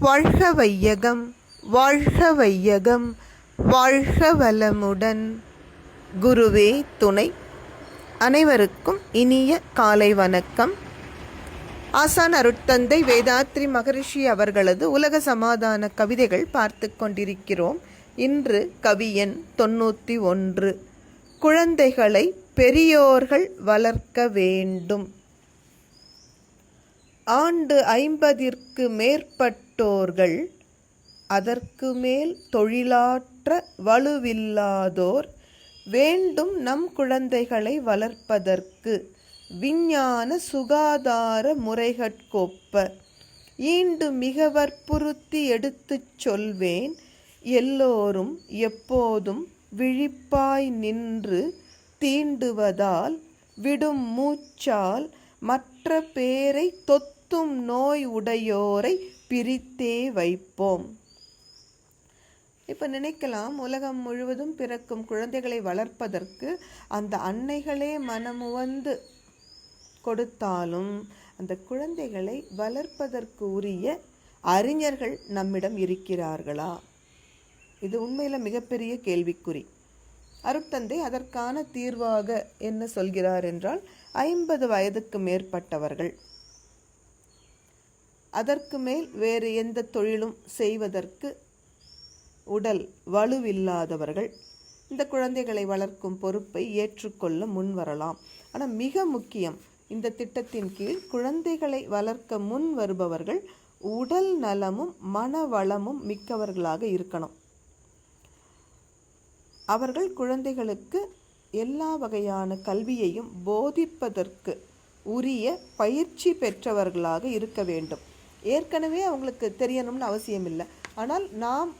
வாழ்க வையகம் வாழ்க வையகம் வாழ்க வளமுடன் குருவே துணை. அனைவருக்கும் இனிய காலை வணக்கம். ஆசான் அருட்தந்தை வேதாத்ரி மகரிஷி அவர்களது உலக சமாதான கவிதைகள் பார்த்து கொண்டிருக்கிறோம். இன்று கவியன் தொண்ணூற்றி ஒன்று. குழந்தைகளை பெரியோர்கள் வளர்க்க வேண்டும். ஆண்டு ஐம்பதிற்கு மேற்பட்டோர்கள் அதற்கு மேல் தொழிலாற்ற வலுவில்லாதோர் வேண்டும் நம் குழந்தைகளை வளர்ப்பதற்கு விஞ்ஞான சுகாதார முறைகட்கொப்ப. ஈண்டு மிக வற்புறுத்தி எடுத்துச் சொல்வேன் எல்லோரும் எப்போதும் விழிப்பாய் நின்று தீண்டுவதால் விடும் மூச்சால் மற்ற பேரை தொத்தும் நோய் உடையோரை பிரித்தே வைப்போம். இப்போ நினைக்கலாம் உலகம் முழுவதும் பிறக்கும் குழந்தைகளை வளர்ப்பதற்கு அந்த அன்னைகளே மனமுவந்து கொடுத்தாலும் அந்த குழந்தைகளை வளர்ப்பதற்கு உரிய அறிஞர்கள் நம்மிடம் இருக்கிறார்களா? இது உண்மையில் மிகப்பெரிய கேள்விக்குறி. அருட்தந்தை அதற்கான தீர்வாக என்ன சொல்கிறார் என்றால் ஐம்பது வயதுக்கு மேற்பட்டவர்கள். அதற்கு மேல் வேறு எந்த தொழிலும் செய்வதற்கு உடல் வலுவில்லாதவர்கள் இந்த குழந்தைகளை வளர்க்கும் பொறுப்பை ஏற்றுக்கொள்ள முன்வரலாம். ஆனால் மிக முக்கியம் இந்த திட்டத்தின் கீழ் குழந்தைகளை வளர்க்க முன் வருபவர்கள் உடல் நலமும் மன வளமும் மிக்கவர்களாக இருக்கணும். அவர்கள் குழந்தைகளுக்கு எல்லா வகையான கல்வியையும் போதிப்பதற்கு உரிய பயிற்சி பெற்றவர்களாக இருக்க வேண்டும். ஏற்கனவே அவங்களுக்கு தெரியணும்னு அவசியம் இல்லை ஆனால் நாம்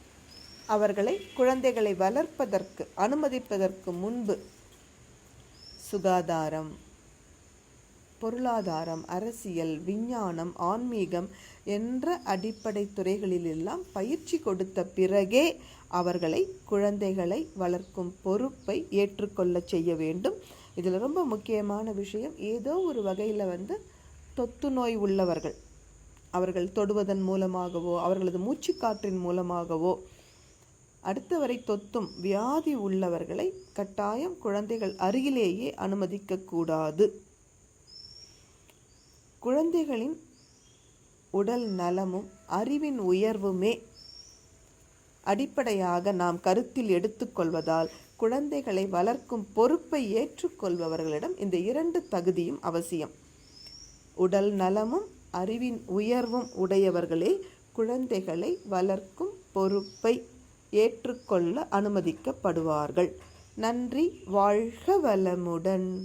அவர்களை குழந்தைகளை வளர்ப்பதற்கு அனுமதிப்பதற்கு முன்பு சுகாதாரம் பொருளாதாரம் அரசியல் விஞ்ஞானம் ஆன்மீகம் என்ற அடிப்படை துறைகளிலெல்லாம் பயிற்சி கொடுத்த பிறகே அவர்களை குழந்தைகளை வளர்க்கும் பொறுப்பை ஏற்றுக்கொள்ள செய்ய வேண்டும். இதில் ரொம்ப முக்கியமான விஷயம் ஏதோ ஒரு வகையில் வந்து தொத்து நோய் உள்ளவர்கள். அவர்கள் தொடுவதன் மூலமாகவோ அவர்களது மூச்சுக்காற்றின் மூலமாகவோ அடுத்தவரை தொத்தும் வியாதி உள்ளவர்களை கட்டாயம் குழந்தைகள் அருகிலேயே அனுமதிக்கக்கூடாது. குழந்தைகளின் உடல் நலமும் அறிவின் உயர்வுமே அடிப்படையாக நாம் கருத்தில் எடுத்துக்கொள்வதால் குழந்தைகளை வளர்க்கும் பொறுப்பை ஏற்றுக்கொள்பவர்களிடம் இந்த இரண்டு தகுதியும் அவசியம். உடல் நலமும் அறிவின் உயர்வும் உடையவர்களே குழந்தைகளை வளர்க்கும் பொறுப்பை ஏற்றுக்கொள்ள அனுமதிக்கப்படுவார்கள். நன்றி வாழ்க வளமுடன்.